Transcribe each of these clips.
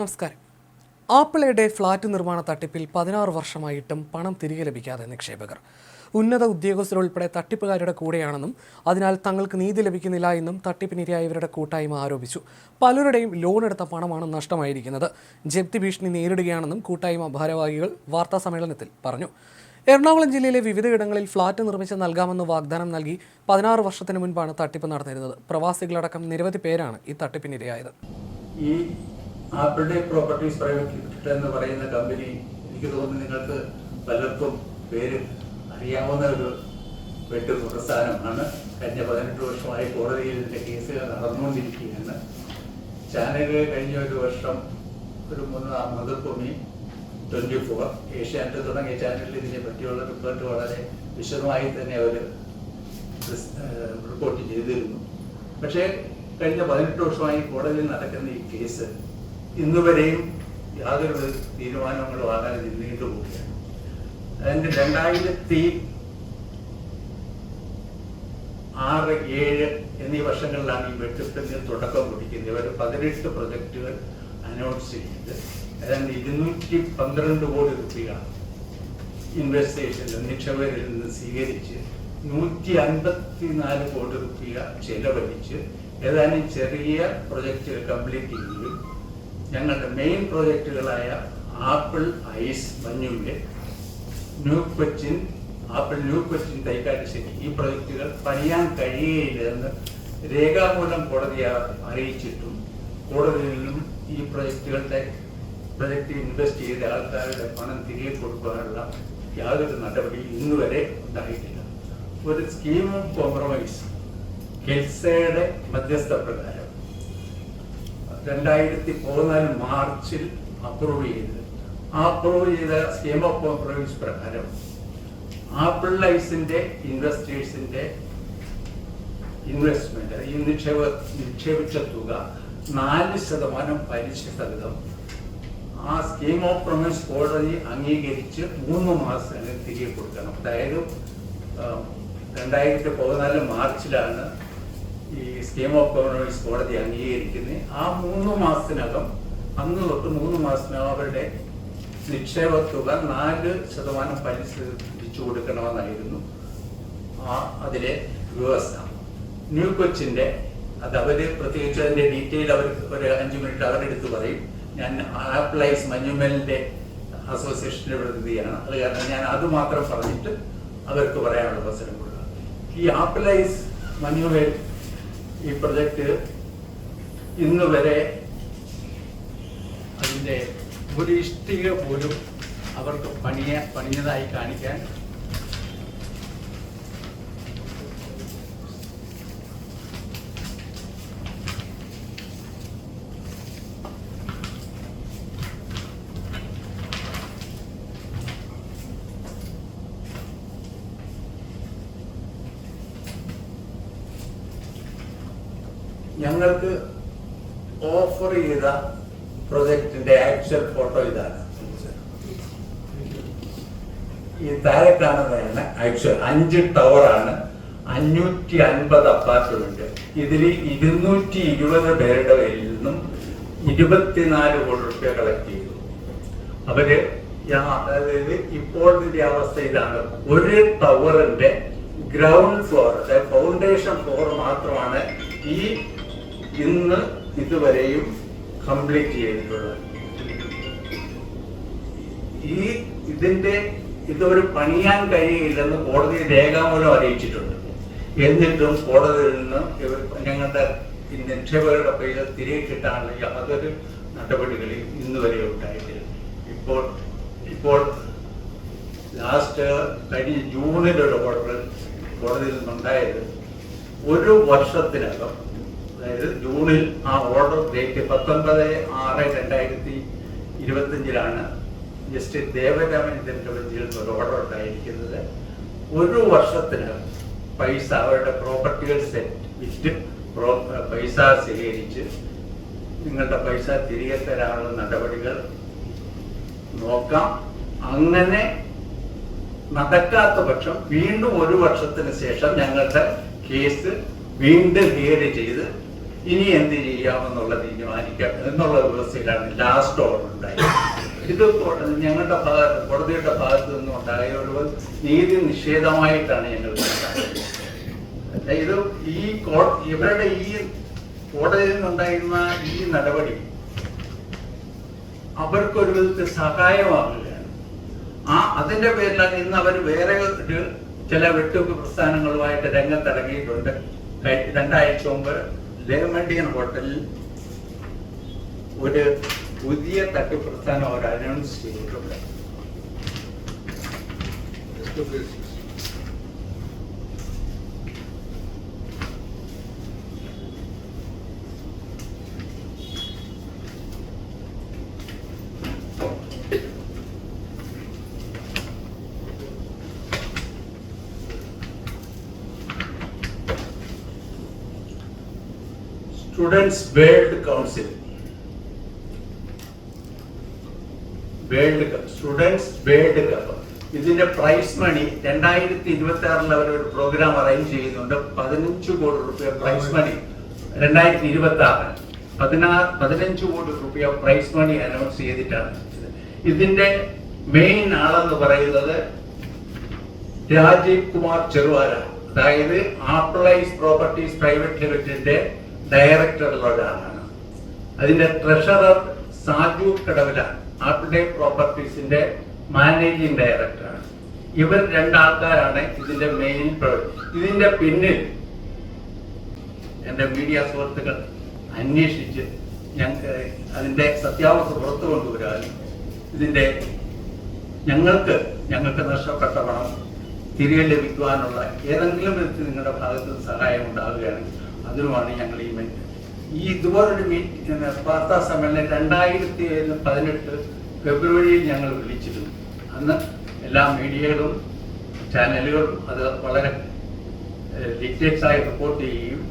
നമസ്കാരം. ആപ്പിളയുടെ ഫ്ളാറ്റ് നിർമ്മാണ തട്ടിപ്പിൽ പതിനാറ് വർഷമായിട്ടും പണം തിരികെ ലഭിക്കാതെ നിക്ഷേപകർ. ഉന്നത ഉദ്യോഗസ്ഥരുൾപ്പെടെ തട്ടിപ്പുകാരുടെ കൂടെയാണെന്നും അതിനാൽ തങ്ങൾക്ക് നീതി ലഭിക്കുന്നില്ല എന്നും തട്ടിപ്പിനിരയായവരുടെ കൂട്ടായ്മ ആരോപിച്ചു. പലരുടെയും ലോൺ എടുത്ത പണമാണ് നഷ്ടമായിരിക്കുന്നത്. ജപ്തി ഭീഷണി നേരിടുകയാണെന്നും കൂട്ടായ്മ ഭാരവാഹികൾ വാർത്താ സമ്മേളനത്തിൽ പറഞ്ഞു. എറണാകുളം ജില്ലയിലെ വിവിധയിടങ്ങളിൽ ഫ്ളാറ്റ് നിർമ്മിച്ച് നൽകാമെന്ന് വാഗ്ദാനം നൽകി പതിനാറ് വർഷത്തിന് മുൻപാണ് തട്ടിപ്പ് നടന്നിരുന്നത്. പ്രവാസികളടക്കം നിരവധി പേരാണ് ഈ തട്ടിപ്പിനിരയായത്. ഈ ആപ്പിളിന്റെ പ്രോപ്പർട്ടീസ് പ്രൈവറ്റ് ലിമിറ്റഡ് എന്ന് പറയുന്ന കമ്പനി എനിക്ക് തോന്നുന്നു നിങ്ങൾക്ക് പലർക്കും പേര് അറിയാവുന്ന ഒരു വെട്ടു പ്രസ്ഥാനമാണ് കഴിഞ്ഞ പതിനെട്ട് വർഷമായി കോടതിയിൽ ഇതിന്റെ കേസുകൾ നടന്നുകൊണ്ടിരിക്കുകയാണ്. ചാനലുകൾ കഴിഞ്ഞ ഒരു വർഷം ഒരു മൂന്ന് മാതൃഭൂമി ട്വന്റി ഫോർ ഏഷ്യാനെറ്റ് തുടങ്ങിയ ചാനലിൽ ഇതിനെ പറ്റിയുള്ള റിപ്പോർട്ട് വളരെ വിശദമായി തന്നെ അവർ റിപ്പോർട്ട് ചെയ്തിരുന്നു. പക്ഷേ കഴിഞ്ഞ പതിനെട്ട് വർഷമായി കോടതിയിൽ നടക്കുന്ന ഈ കേസ് ഇന്നുവരെയും യാതൊരു തീരുമാനങ്ങളും ആകാതെ നീണ്ടുപോവുകയാണ് അതിന്റെ രണ്ടായിരത്തി ആറ് ഏഴ് എന്നീ വർഷങ്ങളിലാണ് ഈ വെട്ടിപ്പിന് തുടക്കം കുറിക്കുന്നത്. ഇവർ പതിനെട്ട് പ്രൊജക്റ്റുകൾ അനൗൺസ് ചെയ്ത് ഏതാണ്ട് ഇരുന്നൂറ്റി പന്ത്രണ്ട് കോടി രൂപ ഇൻവെസ്റ്റേഷനിൽ നിക്ഷേപകരിൽ നിന്ന് സ്വീകരിച്ച് നൂറ്റി അൻപത്തി നാല് കോടി രൂപ ചെലവഴിച്ച് ഏതാനും ചെറിയ പ്രൊജക്റ്റുകൾ കംപ്ലീറ്റ് ചെയ്യുകയും ഞങ്ങളുടെ മെയിൻ പ്രോജക്റ്റുകളായ ആപ്പിൾ ഐസ് മഞ്ഞുവിന്റെ new Cochin Apple new Cochin Thykkattussery ഈ പ്രോജക്റ്റുകൾ പണിയാൻ കഴിയുകയില്ലെന്ന് രേഖാമൂലം കോടതിയെ അറിയിച്ചിട്ടും കോടതിയിൽ നിന്നും ഈ പ്രോജക്റ്റുകളുടെ പ്രോജക്റ്റ് ഇൻവെസ്റ്റ് ചെയ്ത ആൾക്കാരുടെ പണം തിരികെ കൊടുക്കാനുള്ള യാതൊരു നടപടി ഇന്നുവരെ ഉണ്ടായിട്ടില്ല. ഒരു സ്കീം ഓഫ് കോംപ്രമൈസ് കെൽസയുടെ മധ്യസ്ഥ പ്രകാരം രണ്ടായിരത്തി പതിനാല് മാർച്ചിൽ അപ്രൂവ് ചെയ്ത്. അപ്രൂവ് ചെയ്ത സ്കീം ഓഫ് കോംപ്രമൈസ് പ്രകാരം ആപ്പിൾ ലൈസിന്റെ ഇൻവെസ്റ്റേഴ്സിന്റെ ഇൻവെസ്റ്റ്മെന്റ് ഈ നിക്ഷേപ നിക്ഷേപിച്ച തുക നാല് ശതമാനം പലിശ സഹിതം ആ സ്കീം ഓഫ് പ്രൊമൈസ് കോടതി അംഗീകരിച്ച് മൂന്ന് മാസത്തിന് തിരികെ കൊടുക്കണം. അതായത് രണ്ടായിരത്തി പതിനാല് മാർച്ചിലാണ് ഈ സ്കീം ഓഫ് ഗവർണൻസ് കോടതി അംഗീകരിക്കുന്നത് ആ മൂന്ന് മാസത്തിനകം അന്ന് തൊട്ട് മൂന്ന് മാസത്തിനകം അവരുടെ നിക്ഷേപ തുക നാല് ശതമാനം പലിശ തിരിച്ചു കൊടുക്കണമെന്നായിരുന്നു ആ അതിലെ വ്യവസ്ഥ. ന്യൂ കൊച്ചിന്റെ അത് അവർ പ്രത്യേകിച്ച് അതിന്റെ ഡീറ്റെയിൽ അവർ ഒരു അഞ്ചു മിനിറ്റ് അവരെടുത്ത് പറയും. ഞാൻ ആപ്ലൈസ് മഞ്ഞുമലിന്റെ അസോസിയേഷന്റെ പ്രതിനിധിയാണ്. അത് കാരണം ഞാൻ അത് മാത്രം പറഞ്ഞിട്ട് അവർക്ക് പറയാനുള്ള അവസരം കൊടുക്കുക ഈ ആപ്ലൈസ് മഞ്ഞുമൽ ഈ പ്രൊജക്ട് ഇന്ന് വരെ അതിന്റെ ഒരു ഇഷ്ടിക പോലും അവർക്ക് പണിയ പണിഞ്ഞതായി കാണിക്കാൻ ഞങ്ങൾക്ക് ഓഫർ ചെയ്ത പ്രൊജക്ടിന്റെ ആക്ച്വൽ ഫോട്ടോ ഇതാണ്. ഈ താഴെ കാണുന്നതാണ് ആക്ച്വൽ അഞ്ച് ടവറാണ് അഞ്ഞൂറ്റി അൻപത് അപ്പാർട്ട്മെന്റ് ഇതിൽ ഇരുന്നൂറ്റി ഇരുപത് പേരുടെ പേരിൽ നിന്നും ഇരുപത്തിനാല് കോടി റുപ്യ കളക്ട് ചെയ്തു. അവർ അതായത് ഇപ്പോഴത്തെ അവസ്ഥ ഇതാണ്. ഒരു ടവറിന്റെ ഗ്രൗണ്ട് ഫ്ലോർ ഫൗണ്ടേഷൻ ഫ്ലോർ മാത്രമാണ് ഈ ഇന്ന് ഇതുവരെയും കംപ്ലീറ്റ് ചെയ്തിട്ടുള്ളത്. ഈ ഇതിന്റെ ഇതൊരു പണിയാൻ കഴിയില്ലെന്ന് കോടതി രേഖാമൂലം അറിയിച്ചിട്ടുണ്ട്. എന്നിട്ടും കോടതിയിൽ നിന്ന് ഇവർ ഞങ്ങളുടെ നിക്ഷേപകരുടെ പേര് തിരികെ കിട്ടാനുള്ള യാതൊരു നടപടികളും ഇന്ന് വരെ ഉണ്ടായിട്ടില്ല. ഇപ്പോൾ ഇപ്പോൾ ലാസ്റ്റ് കഴിഞ്ഞ ജൂണിൽ ഒരു ഓർഡർ കോടതിയിൽ നിന്നുണ്ടായത് ഒരു വർഷത്തിനകം അതായത് ജൂണിൽ ആ ഓർഡർ ഡേറ്റ് പത്തൊൻപത് ആറ് രണ്ടായിരത്തി ഇരുപത്തിയഞ്ചിലാണ് ജസ്റ്റിസ് ദേവരാമചന്ദ്രന്റെ ബെഞ്ചിൽ നിന്ന് ഒരു ഓർഡർ ഉണ്ടായിരിക്കുന്നത്. ഒരു വർഷത്തിനകം പൈസ അവരുടെ പ്രോപ്പർട്ടികൾ സെറ്റ് വിറ്റ് പൈസ സ്വീകരിച്ച് നിങ്ങളുടെ പൈസ തിരികെ തരാനുള്ള നടപടികൾ നോക്കാം. അങ്ങനെ നടക്കാത്ത പക്ഷം വീണ്ടും ഒരു വർഷത്തിന് ശേഷം ഞങ്ങളുടെ കേസ് വീണ്ടും ഹിയർ ചെയ്ത് ഇനി എന്ത് ചെയ്യാമെന്നുള്ള തീരുമാനിക്കാം എന്നുള്ള വ്യവസ്ഥയിലാണ് ലാസ്റ്റ് ഓർഡർ ഉണ്ടായത്. ഇത് ഞങ്ങളുടെ ഭാഗത്ത് കോടതിയുടെ ഭാഗത്ത് നിന്നും ഉണ്ടായ ഒരു നീതി നിഷേധമായിട്ടാണ് ഞങ്ങൾ. ഇത് ഈ ഇവരുടെ ഈ കോടതിയിൽ നിന്നുണ്ടായിരുന്ന ഈ നടപടി അവർക്കൊരു വിധത്തിൽ സഹായമാകുകയാണ്. ആ അതിന്റെ പേരിലാണ് ഇന്ന് അവർ വേറെ ചില വെട്ടുവെപ്പ് പ്രസ്ഥാനങ്ങളുമായിട്ട് രംഗത്തിറങ്ങിയിട്ടുണ്ട്. രണ്ടാഴ്ച മുമ്പ് ലേമണ്ടിയൻ ഹോട്ടലിൽ ഒരു പുതിയ തട്ടിപ്രസ്ഥാനം പ്രസ്ഥാനം അവർ അനൗൺസ് ചെയ്തിട്ടുണ്ട്. Students world council world cup students world cup ഇതിന്റെ പ്രൈസ് മണി രണ്ടായിരത്തി ഇരുപത്തി ആറിൽ അവർ ഒരു പ്രോഗ്രാം അറേഞ്ച് ചെയ്യുന്നുണ്ട്. പതിനഞ്ച് കോടി റുപ്യ പ്രൈസ് മണി രണ്ടായിരത്തി ഇരുപത്തി ആറ് പതിനാറ് പതിനഞ്ച് കോടി റുപ്യ പ്രൈസ് മണി അനൗൺസ് ചെയ്തിട്ടാണ്. ഇതിന്റെ മെയിൻ ആളെന്ന് പറയുന്നത് രാജീവ് കുമാർ ചെറുവാര അതായത് ആപ്പിളൈസ് പ്രോപ്പർട്ടീസ് പ്രൈവറ്റ് ലിമിറ്റഡിന്റെ ഡയറക്ടറുള്ള ഒരാളാണ് അതിന്റെ ട്രഷറർ സാജു കടവില ആപ്പിളൈ പ്രോപ്പർട്ടീസിന്റെ മാനേജിംഗ് ഡയറക്ടറാണ്. ഇവർ രണ്ടാൾക്കാരാണ് ഇതിന്റെ മെയിൻ ഇതിന്റെ പിന്നിൽ എന്റെ മീഡിയ സുഹൃത്തുക്കൾ അന്വേഷിച്ച് ഞങ്ങൾക്ക് അതിന്റെ സത്യാവസ്ഥ പുറത്തു കൊണ്ടുവരാനും ഇതിന്റെ ഞങ്ങൾക്ക് ഞങ്ങൾക്ക് നഷ്ടപ്പെട്ട പണം തിരികെ ലഭിക്കുവാനുള്ള ഏതെങ്കിലും വിധത്തിൽ നിങ്ങളുടെ ഭാഗത്ത് സഹായം ഉണ്ടാവുകയാണെങ്കിൽ അതിനുമാണ് ഞങ്ങൾ ഈ മീറ്റ് ഈ ഇതുപോലൊരു മീറ്റ് വാർത്താ സമ്മേളനം രണ്ടായിരത്തി പതിനെട്ട് ഫെബ്രുവരിയിൽ ഞങ്ങൾ വിളിച്ചിരുന്നു. അന്ന് എല്ലാ മീഡിയകളും ചാനലുകളും അത് വളരെ ഡീറ്റെയിൽസ് ആയി റിപ്പോർട്ട് ചെയ്യുകയും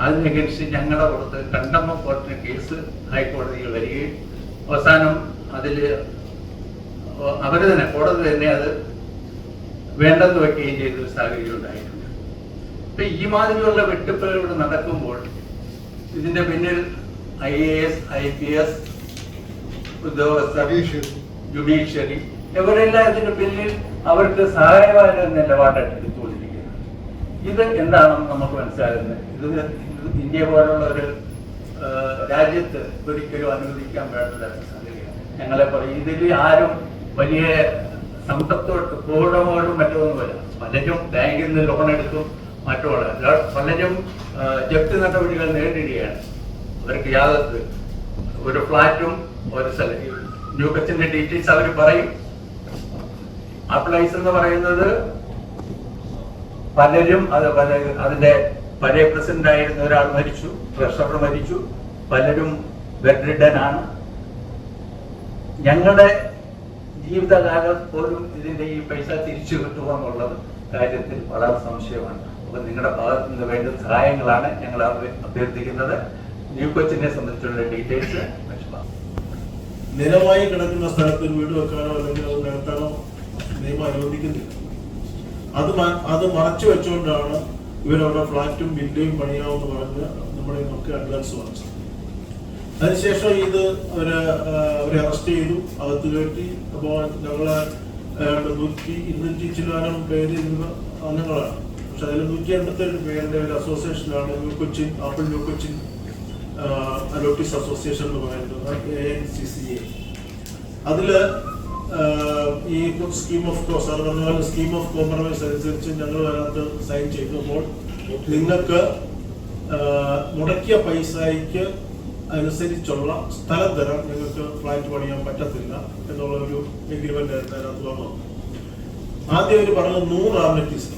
അതിനനുസരിച്ച് ഞങ്ങളുടെ പുറത്ത് കണ്ടമ്മ കോർട്ടിന് കേസ് ഹൈക്കോടതിയിൽ വരികയും അവസാനം അതിൽ അവർ തന്നെ കോടതി തന്നെ അത് വേണ്ടെന്ന് വെക്കുകയും ചെയ്തൊരു സാഹചര്യം ഇപ്പൊ ഈ മാതിരിയുള്ള വെട്ടിപ്പുകൾ ഇവിടെ നടക്കുമ്പോൾ ഇതിന്റെ പിന്നിൽ I A S I P S ഉദ്യോഗസ്ഥർ ജുഡീഷ്യറി. ഇവരെല്ലാം ഇതിന്റെ പിന്നിൽ അവർക്ക് സഹായമായ എടുത്തുകൊണ്ടിരിക്കുന്നത് ഇത് എന്താണെന്ന് നമുക്ക് മനസ്സിലാകുന്നത്? ഇത് ഇന്ത്യ പോലുള്ള ഒരു രാജ്യത്ത് ഒരിക്കലും അനുവദിക്കാൻ പാടില്ല സംഗതിയാണ്. ഞങ്ങളെ പറയും ഇതിൽ ആരും വലിയ സമ്പത്തോട്ട് പൂർണമോടും മറ്റൊന്നുമില്ല. പലരും ബാങ്കിൽ നിന്ന് ലോൺ എടുക്കും മറ്റുള്ള പലരും ജപ്തി നടപടികൾ നേരിടുകയാണ്. അവർക്ക് യാതൊരു ഒരു ഫ്ലാറ്റും ഒരു സ്ഥലം ന്യൂ കച്ചിന്റെ ഡീറ്റെയിൽസ് അവർ പറയും. അപ്ലൈസ് എന്ന് പറയുന്നത് പലരും അത് പല അതിന്റെ പഴയ പ്രസിഡന്റ് ആയിരുന്ന ഒരാൾ മരിച്ചു ട്രഷറർ മരിച്ചു പലരും ബെഡ്രിഡനാണ്. ഞങ്ങളുടെ ജീവിതകാലം പോലും ഇതിന്റെ ഈ പൈസ തിരിച്ചു കിട്ടുക എന്നുള്ളത് കാര്യത്തിൽ വളരെ സംശയമാണ്. അപ്പൊ നിങ്ങളുടെ ഭാഗത്ത് നിന്ന് വേണ്ട സഹായങ്ങളാണ് ഞങ്ങൾ അഭ്യർത്ഥിക്കുന്നത്. ന്യൂ കൊച്ചിനെ സംബന്ധിച്ചുള്ള ഡീറ്റെയിൽസ് നിലവായി കിടക്കുന്ന സ്ഥലത്ത് വീട് വെക്കാനോ അല്ലെങ്കിൽ അത് നികത്താനോ നിയമം അനുവദിക്കുന്നില്ല. അത് അത് മറച്ചു വെച്ചുകൊണ്ടാണ് ഇവരവിടെ ഫ്ലാറ്റും പണിയാവും പണിയാമെന്ന് പറഞ്ഞ് നമ്മുടെ നമുക്ക് അഡ്വാൻസ് വാങ്ങിച്ചത്. അതിനുശേഷം ഇത് അവരെ അവരെ അറസ്റ്റ് ചെയ്തു. അകത്ത് കയറ്റി. അപ്പോൾ ഞങ്ങളെ നൂറ്റി ഇരുന്നൂറ്റി ചില്ലാനം പേര് ഇരുന്ന അംഗങ്ങളാണ് പക്ഷെ അതിൽ നൂറ്റി എൺപത്തേഴ് പേരുടെ ഒരു അസോസിയേഷനാണ് new Cochin Apple new Cochin allottees association എന്ന് പറയുന്നത് A N C C A അതിൽ ഈ സ്കീം ഓഫ് സാർ പറഞ്ഞ പോലെ സ്കീം ഓഫ് കോംപ്രമൈസ് അനുസരിച്ച് ഞങ്ങൾ അതിനകത്ത് സൈൻ ചെയ്തപ്പോൾ നിങ്ങൾക്ക് മുടക്കിയ പൈസയ്ക്ക് അനുസരിച്ചുള്ള സ്ഥലം തരാൻ നിങ്ങൾക്ക് ഫ്ലാറ്റ് പണിയാൻ പറ്റത്തില്ല എന്നുള്ള ഒരു എഗ്രിമെന്റ് ആയിരുന്നു അതിനകത്ത് വന്നത്. ആദ്യം അവർ പറഞ്ഞത് നൂറ് ആംബറ്റീസ്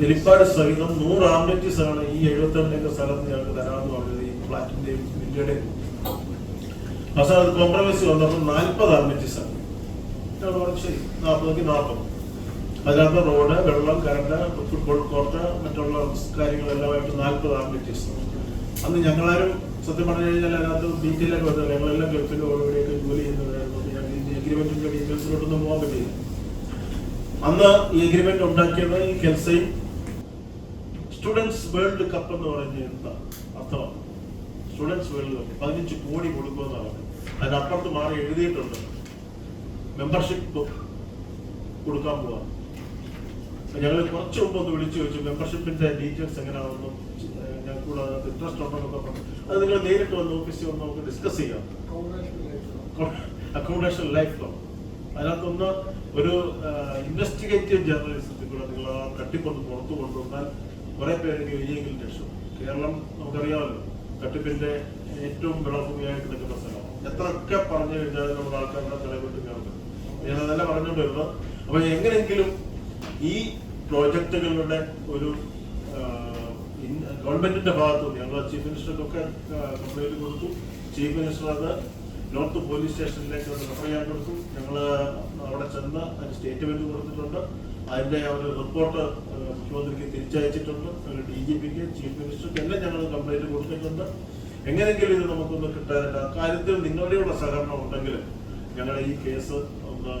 വെളിപ്പാട് സഹിതം നൂറ് ആംബുലൻസ് ആണ് ഈ എഴുപത്തിരണ്ട് ഏക്കർ സ്ഥലത്ത് ഞങ്ങൾക്ക് തരാമെന്ന് പറഞ്ഞത് ഈ ഫ്ലാറ്റിന്റെയും വില്ലയുടെയും അവസാനം അത് കോംപ്രമൈസ് വന്നപ്പോൾ നാൽപ്പത് ആംബുലൻസ് ആണ് നാൽപ്പതെങ്കിൽ നാൽപ്പത്. അതിനകത്ത് റോഡ് വെള്ളം കറണ്ട് ഫുട്ബോൾ കോർട്ട് മറ്റുള്ള കാര്യങ്ങളെല്ലാമായിട്ട് നാൽപ്പത് ആംബുലൻസ് അന്ന് ഞങ്ങളാരും സത്യം പറഞ്ഞു കഴിഞ്ഞാൽ അതിനകത്ത് ഡീറ്റെയിലൊക്കെ വന്നില്ല ഞങ്ങളെല്ലാം ഗൾഫിൽ ഓരോടെയൊക്കെ ജോലി ചെയ്യുന്നതായിരുന്നു ഈ എഗ്രിമെന്റിന്റെ ഡീറ്റെയിൽസിലോട്ടൊന്നും പോകാൻ പറ്റില്ല അന്ന് ഈ എഗ്രിമെന്റ് ഉണ്ടാക്കിയത് ഈ കെൽസൈൻ സ്റ്റുഡൻസ് വേൾഡ് കപ്പ് എന്ന് പറഞ്ഞ എന്താ അർത്ഥമാണ് സ്റ്റുഡൻസ് വേൾഡ് കപ്പ് പതിനഞ്ച് കോടി കൊടുക്കുമെന്നാണ്. അതിനപ്പുറത്ത് മാറി എഴുതിയിട്ടുണ്ട്. മെമ്പർഷിപ്പ് കൊടുക്കാൻ പോവാ. ഞങ്ങൾ കുറച്ച് മുമ്പ് ഒന്ന് വിളിച്ചു ചോദിച്ചു മെമ്പർഷിപ്പിന്റെ ഡീറ്റെയിൽസ് എങ്ങനെയാണെന്നും ഏഹ്, ഞങ്ങൾക്ക് കൂടെ അതിനകത്ത് ഇൻട്രസ്റ്റ് ഉണ്ടെന്നൊക്കെ പറഞ്ഞു. അത് നിങ്ങൾ നേരിട്ട് വന്ന് ഓഫീസിൽ വന്ന് നമുക്ക് ഡിസ്കസ് ചെയ്യാം. അക്കോമഡേഷൻ ലൈഫ് ലോ അതിനകത്തൊന്ന് ഒരു ഇൻവെസ്റ്റിഗേറ്റീവ് ജേർണലിസത്തിൽ കൂടെ നിങ്ങൾ ആ തട്ടിപ്പൊന്ന് പുറത്തു കൊണ്ടുവന്നാൽ കുറെ പേർക്ക് വിജയെങ്കിലും രക്ഷപ്പെടും. കേരളം നമുക്കറിയാമല്ലോ തട്ടിപ്പിന്റെ ഏറ്റവും വിളഭൂമിയായിട്ട് നിൽക്കുന്ന സ്ഥലമാണ് എത്രയൊക്കെ പറഞ്ഞു കഴിഞ്ഞാൽ നമ്മുടെ ആൾക്കാരുടെ തലകൊണ്ട് കേൾക്കും ഞാൻ അതല്ല പറഞ്ഞുകൊണ്ടിരുന്നത് അപ്പൊ എങ്ങനെയെങ്കിലും ഈ പ്രോജക്റ്റുകളുടെ ഒരു ഗവൺമെന്റിന്റെ ഭാഗത്തു നിന്ന് ഞങ്ങൾ ചീഫ് മിനിസ്റ്റർക്കൊക്കെ കംപ്ലൈന്റ് കൊടുത്തു. ചീഫ് മിനിസ്റ്റർ അത് നോർത്ത് പോലീസ് സ്റ്റേഷനിലേക്ക് റെഫർ ചെയ്യാൻ കൊടുത്തു. ഞങ്ങൾ ചെന്ന് അതിന് സ്റ്റേറ്റ്മെന്റ് കൊടുത്തിട്ടുണ്ട്. അതിന്റെ ഒരു റിപ്പോർട്ട് മുഖ്യമന്ത്രിക്ക് തിരിച്ചയച്ചിട്ടുണ്ട്. ഡി ജി പിക്ക് ചീഫ് മിനിസ്റ്റർക്ക് എല്ലാം ഞങ്ങൾ കംപ്ലൈന്റ് കൊടുത്തിട്ടുണ്ട്. എങ്ങനെയെങ്കിലും ഇത് നമുക്കൊന്ന് കിട്ടാനില്ല. കാര്യത്തിൽ നിങ്ങളുടെയുള്ള സഹകരണം ഉണ്ടെങ്കിൽ ഞങ്ങളുടെ ഈ കേസ് ഒന്ന്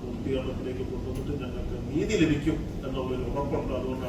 പൂർത്തീകരണത്തിലേക്ക് കൊണ്ടുവന്നിട്ട് ഞങ്ങൾക്ക് നീതി ലഭിക്കും എന്നുള്ളൊരു ഉറപ്പുണ്ട്. അതുകൊണ്ട്